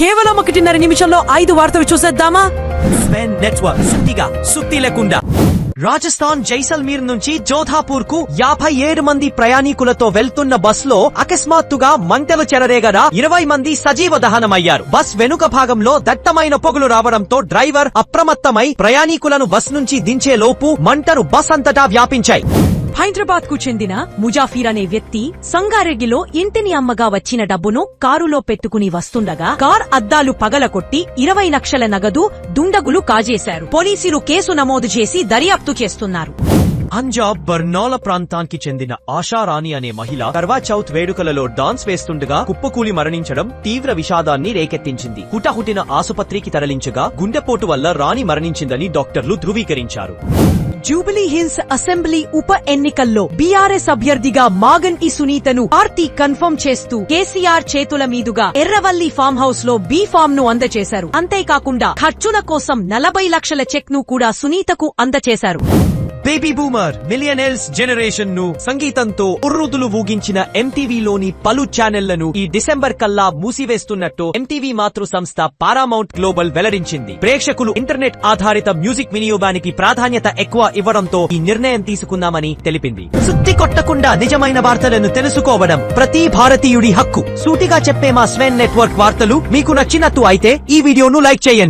కేవలం ఒకటిన్నర నిమిషంలో ఐదు వార్తలు చూసేద్దామా? స్పెన్ నెట్వర్క్ సుత్తిగా సుత్తి లేకుండా. రాజస్థాన్ జైసల్మీర్ నుంచి జోధాపూర్కు యాభై ఏడు మంది ప్రయాణికులతో వెళ్తున్న బస్లో అకస్మాత్తుగా మంటలు చెలరేగగా ఇరవై మంది సజీవ దహనమయ్యారు. బస్ వెనుక భాగంలో దట్టమైన పొగలు రావడంతో డ్రైవర్ అప్రమత్తమై ప్రయాణికులను బస్ నుంచి దించే లోపు మంటలు బస్ అంతటా వ్యాపించాయి. హైదరాబాద్కు చెందిన ముజాఫీర్ అనే వ్యక్తి సంగారెడ్డిలో ఇంటిని అమ్మగా వచ్చిన డబ్బును కారులో పెట్టుకుని వస్తుండగా కార్ అద్దాలు పగలకొట్టి ఇరవై లక్షల నగదు దుండగులు కాజేశారు. పోలీసులు కేసు నమోదు చేసి దర్యాప్తు చేస్తున్నారు. పంజాబ్ బర్నాల ప్రాంతానికి చెందిన ఆశారాణి అనే మహిళ కర్వా చౌత్ వేడుకలలో డాన్స్ వేస్తుండగా కుప్పకూలి మరణించడం తీవ్ర విషాదాన్ని రేకెత్తించింది. హుటహుటిన ఆసుపత్రికి తరలించగా గుండెపోటు వల్ల రాణి మరణించిందని డాక్టర్లు ధృవీకరించారు. జూబిలీ హిల్స్ అసెంబ్లీ ఉప ఎన్నికల్లో బీఆర్ఎస్ అభ్యర్థిగా మాగన్ ఈ సునీతను పార్టీ కన్ఫర్మ్ చేస్తూ కేసీఆర్ చేతుల మీదుగా ఎర్రవల్లి ఫామ్ హౌస్లో బీ ఫామ్ను అందజేశారు. అంతేకాకుండా ఖర్చుల కోసం నలభై లక్షల చెక్ను కూడా సునీతకు అందజేశారు. బేబీ బూమర్ మిలియనెల్స్ జనరేషన్ను సంగీతంతో ఉర్రుదులు ఊగించిన ఎంటీవీలోని పలు ఛానెళ్ళను ఈ డిసెంబర్ కల్లా మూసివేస్తున్నట్టు ఎంటీవీ మాతృ సంస్థ పారామౌంట్ గ్లోబల్ వెల్లడించింది. ప్రేక్షకులు ఇంటర్నెట్ ఆధారిత మ్యూజిక్ వినియోగానికి ప్రాధాన్యత ఎక్కువ ఇవ్వడంతో ఈ నిర్ణయం తీసుకున్నామని తెలిపింది. సుత్తి కొట్టకుండా నిజమైన వార్తలను తెలుసుకోవడం ప్రతి భారతీయుడి హక్కు. సూటిగా చెప్పే మా స్వెన్ నెట్వర్క్ వార్తలు మీకు నచ్చినట్టు అయితే ఈ వీడియోను లైక్ చేయండి.